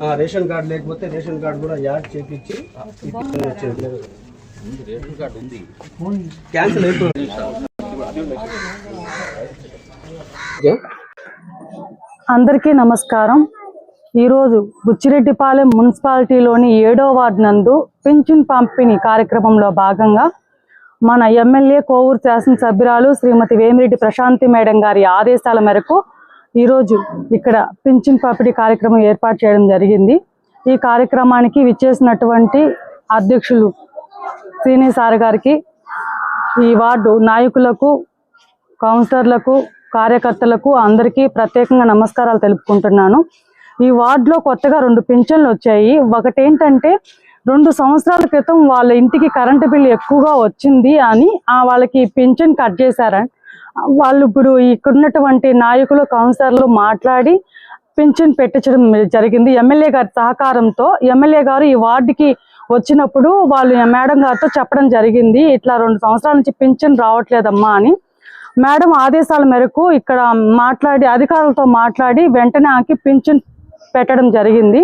ఆ, ration card లేకపోతే ration card కూడా యాడ్ చేపించి ఇప్పించుకొని వచ్చేది. రేషన్ కార్డు ఉంది క్యాన్సిల్ అయిపోయింది అందరికీ నమస్కారం. ఈరోజు బుచ్చిరెడ్డిపాలెం మున్సిపాలిటీలోని ఏడో వార్డు నందు పింఛన్ పంపిణీ కార్యక్రమంలో భాగంగా మన ఎమ్మెల్యే కోవూరు శాసనసభ్యురాలు శ్రీమతి వేమిరెడ్డి ప్రశాంతి మేడం గారి ఆదేశాల మేరకు ఈరోజు ఇక్కడ పింఛన్ పంపిణీ కార్యక్రమం ఏర్పాటు చేయడం జరిగింది. ఈ కార్యక్రమానికి విచ్చేసినటువంటి అధ్యక్షులు శ్రీని సార్ గారికి ఈ వార్డు నాయకులకు కౌన్సిలర్లకు కార్యకర్తలకు అందరికీ ప్రత్యేకంగా నమస్కారాలు తెలుపుకుంటున్నాను. ఈ వార్డులో కొత్తగా రెండు పింఛన్లు వచ్చాయి. ఒకటి ఏంటంటే రెండు సంవత్సరాల క్రితం వాళ్ళ ఇంటికి కరెంటు బిల్ ఎక్కువగా వచ్చింది అని ఆ వాళ్ళకి పింఛన్ కట్ చేశారని వాళ్ళు ఇప్పుడు ఇక్కడున్నటువంటి నాయకులు కౌన్సిలర్లు మాట్లాడి పింఛన్ పెట్టించడం జరిగింది. ఎమ్మెల్యే గారి సహకారంతో ఎమ్మెల్యే గారు ఈ వార్డుకి వచ్చినప్పుడు వాళ్ళు మేడం గారితో చెప్పడం జరిగింది. ఇట్లా రెండు సంవత్సరాల నుంచి పింఛన్ రావట్లేదమ్మా అని. మేడం ఆదేశాల మేరకు ఇక్కడ మాట్లాడి అధికారులతో మాట్లాడి వెంటనే ఆకి పింఛన్ పెట్టడం జరిగింది.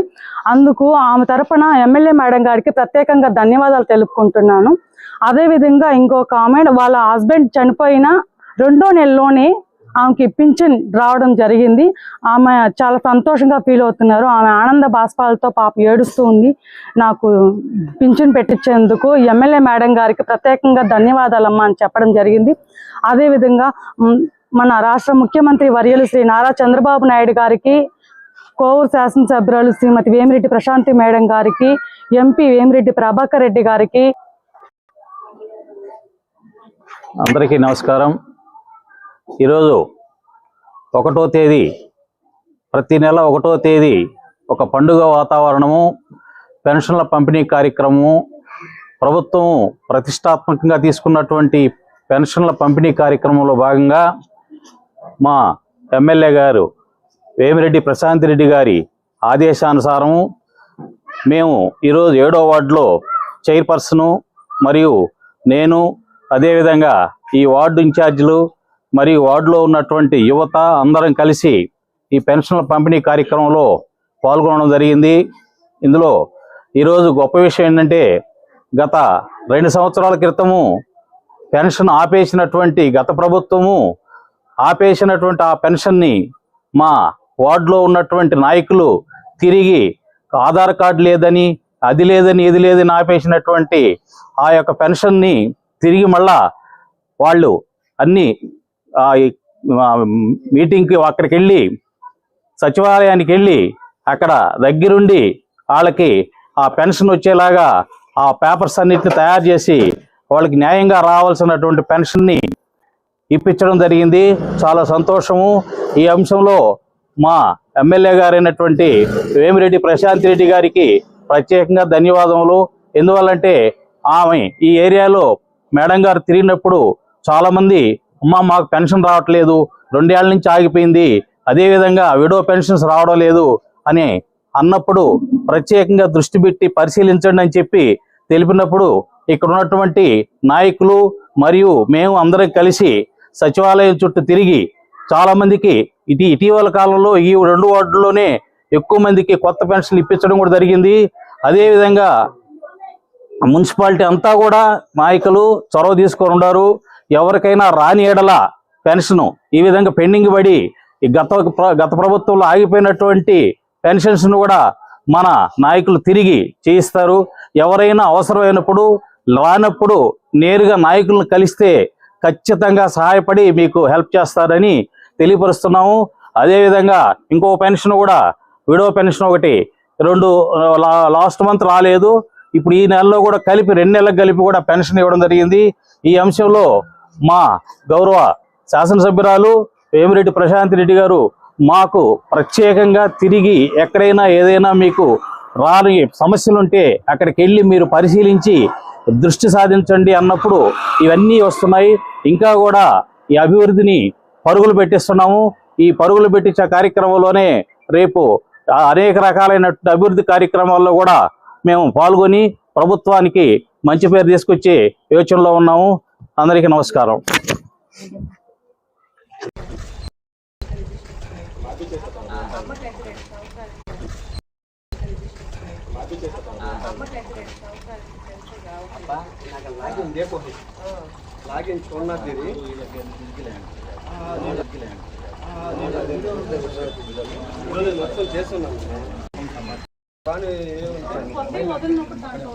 అందుకు ఆమె తరఫున ఎమ్మెల్యే మేడం గారికి ప్రత్యేకంగా ధన్యవాదాలు తెలుపుకుంటున్నాను. అదేవిధంగా ఇంకొక ఆమె వాళ్ళ హస్బెండ్ చనిపోయిన రెండో నెలలోనే ఆమెకి పింఛన్ రావడం జరిగింది. ఆమె చాలా సంతోషంగా ఫీల్ అవుతున్నారు. ఆమె ఆనంద బాష్పాలతో పాప ఏడుస్తూ ఉంది. నాకు పింఛన్ పెట్టించేందుకు ఎమ్మెల్యే మేడం గారికి ప్రత్యేకంగా ధన్యవాదాలమ్మా అని చెప్పడం జరిగింది. అదేవిధంగా మన రాష్ట్ర ముఖ్యమంత్రి వర్యలు శ్రీ నారా చంద్రబాబు నాయుడు గారికి కోవూరు శాసనసభ్యురాలు శ్రీమతి వేమిరెడ్డి ప్రశాంతి మేడం గారికి ఎంపీ వేమిరెడ్డి ప్రభాకర్ రెడ్డి గారికి. అందరికీ నమస్కారం. ఈరోజు ఒకటో తేదీ ప్రతి నెల ఒకటో తేదీ ఒక పండుగ వాతావరణము పెన్షన్ల పంపిణీ కార్యక్రమము ప్రభుత్వం ప్రతిష్టాత్మకంగా తీసుకున్నటువంటి పెన్షన్ల పంపిణీ కార్యక్రమంలో భాగంగా మా ఎమ్మెల్యే గారు వేమిరెడ్డి ప్రశాంత్ రెడ్డి గారి ఆదేశానుసారము మేము ఈరోజు ఏడో వార్డులో చైర్పర్సను మరియు నేను అదేవిధంగా ఈ వార్డు ఇన్ఛార్జీలు మరియు వార్డులో ఉన్నటువంటి యువత అందరం కలిసి ఈ పెన్షన్ల పంపిణీ కార్యక్రమంలో పాల్గొనడం జరిగింది. ఇందులో ఈరోజు గొప్ప విషయం ఏంటంటే గత రెండు సంవత్సరాల క్రితము పెన్షన్ ఆపేసినటువంటి గత ప్రభుత్వము ఆపేసినటువంటి ఆ పెన్షన్ని మా వార్డులో ఉన్నటువంటి నాయకులు తిరిగి ఆధార్ కార్డు లేదని అది లేదని ఇది లేదని ఆపేసినటువంటి ఆ యొక్క పెన్షన్ని తిరిగి మళ్ళా వాళ్ళు అన్ని ఆ మీటింగ్కి అక్కడికి వెళ్ళి సచివాలయానికి వెళ్ళి అక్కడ దగ్గరుండి వాళ్ళకి ఆ పెన్షన్ వచ్చేలాగా ఆ పేపర్స్ అన్నిటిని తయారు చేసి వాళ్ళకి న్యాయంగా రావాల్సినటువంటి పెన్షన్ని ఇప్పించడం జరిగింది. చాలా సంతోషము. ఈ అంశంలో మా ఎమ్మెల్యే గారైనటువంటి వేమిరెడ్డి ప్రశాంత్ రెడ్డి గారికి ప్రత్యేకంగా ధన్యవాదములు. ఎందువల్లంటే ఆమె ఈ ఏరియాలో మేడం గారు తిరిగినప్పుడు చాలామంది అమ్మ మాకు పెన్షన్ రావట్లేదు రెండేళ్ళ నుంచి ఆగిపోయింది అదేవిధంగా విడో పెన్షన్స్ రావడం లేదు అని అన్నప్పుడు ప్రత్యేకంగా దృష్టి పెట్టి పరిశీలించండి అని చెప్పి తెలిపినప్పుడు ఇక్కడ ఉన్నటువంటి నాయకులు మరియు మేము అందరం కలిసి సచివాలయం చుట్టూ తిరిగి చాలా మందికి ఇది ఇటీవల కాలంలో ఈ రెండు వార్డుల్లోనే ఎక్కువ మందికి కొత్త పెన్షన్లు ఇప్పించడం కూడా జరిగింది. అదేవిధంగా మున్సిపాలిటీ అంతా కూడా నాయకులు చొరవ తీసుకొని ఉన్నారు. ఎవరికైనా రాని ఏడల పెన్షన్ ఈ విధంగా పెండింగ్ పడి గత గత ప్రభుత్వంలో ఆగిపోయినటువంటి పెన్షన్స్ను కూడా మన నాయకులు తిరిగి చేయిస్తారు. ఎవరైనా అవసరమైనప్పుడు రానప్పుడు నేరుగా నాయకులను కలిస్తే ఖచ్చితంగా సహాయపడి మీకు హెల్ప్ చేస్తారని తెలియపరుస్తున్నాము. అదేవిధంగా ఇంకో పెన్షన్ కూడా విడో పెన్షన్ ఒకటి రెండు లా- లాస్ట్ మంత్ రాలేదు. ఇప్పుడు ఈ నెలలో కూడా కలిపి రెండు నెలలకు కలిపి కూడా పెన్షన్ ఇవ్వడం జరిగింది. ఈ అంశంలో మా గౌరవ శాసనసభ్యురాలు వేమిరెడ్డి ప్రశాంత్ రెడ్డి గారు మాకు ప్రత్యేకంగా తిరిగి ఎక్కడైనా ఏదైనా మీకు రాని సమస్యలుంటే అక్కడికి వెళ్ళి మీరు పరిశీలించి దృష్టి సాధించండి అన్నప్పుడు ఇవన్నీ వస్తున్నాయి. ఇంకా కూడా ఈ అభివృద్ధిని పరుగులు పెట్టిస్తున్నాము. ఈ పరుగులు పెట్టించే కార్యక్రమంలోనే రేపు అనేక రకాలైన అభివృద్ధి కార్యక్రమాల్లో కూడా మేము పాల్గొని ప్రభుత్వానికి మంచి పేరు తీసుకొచ్చే యోచనలో ఉన్నాము. అందరికీ నమస్కారం. లాగిన్ చూడండి మొత్తం చేస్తున్నాం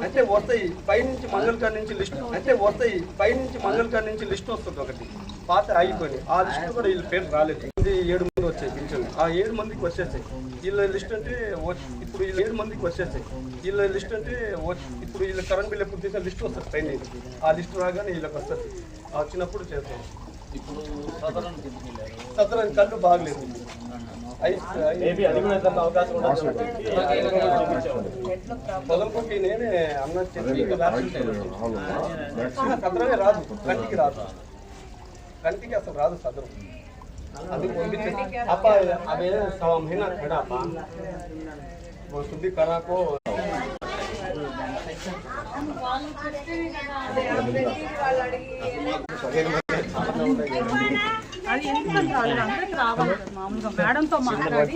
అంటే వస్తాయి పైనుంచి మంగళకాడ నుంచి లిస్ట్ అంటే వస్తాయి పైనుంచి కాడ నుంచి లిస్ట్ వస్తుంది ఒకటి. పాత అయిపోయి ఆ లిస్ట్ కూడా వీళ్ళ పేరు రాలేదు. ఇది ఏడు మంది వచ్చాయి పింఛన్ ఆ ఏడు మందికి వచ్చేసాయి వీళ్ళ లిస్ట్ అంటే ఇప్పుడు వీళ్ళు ఏడు మందికి వచ్చేసాయి వీళ్ళ లిస్ట్ అంటే ఇప్పుడు వీళ్ళ కరెంట్ బిల్ ఎప్పుడు తీసిన లిస్ట్ వస్తుంది పైన. ఆ లిస్ట్ రాగానే వీళ్ళకి వస్తుంది. ఆ చేస్తాం. సదరన్ కళ్ళు బాగలేదు పొదలకొక్కి నేనే అన్న చెప్పి సదరమే రాదు కంటికి రాదు కంటికి అసలు రాదు సదరం అది పంపించే అప్ప అదే సవమైన కడాప వస్తుంది కరాకో అది ఎందుకంటే వాళ్ళు అందరికి మామూలుగా మేడంతో మాట్లాడి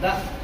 나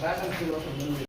pasan, si los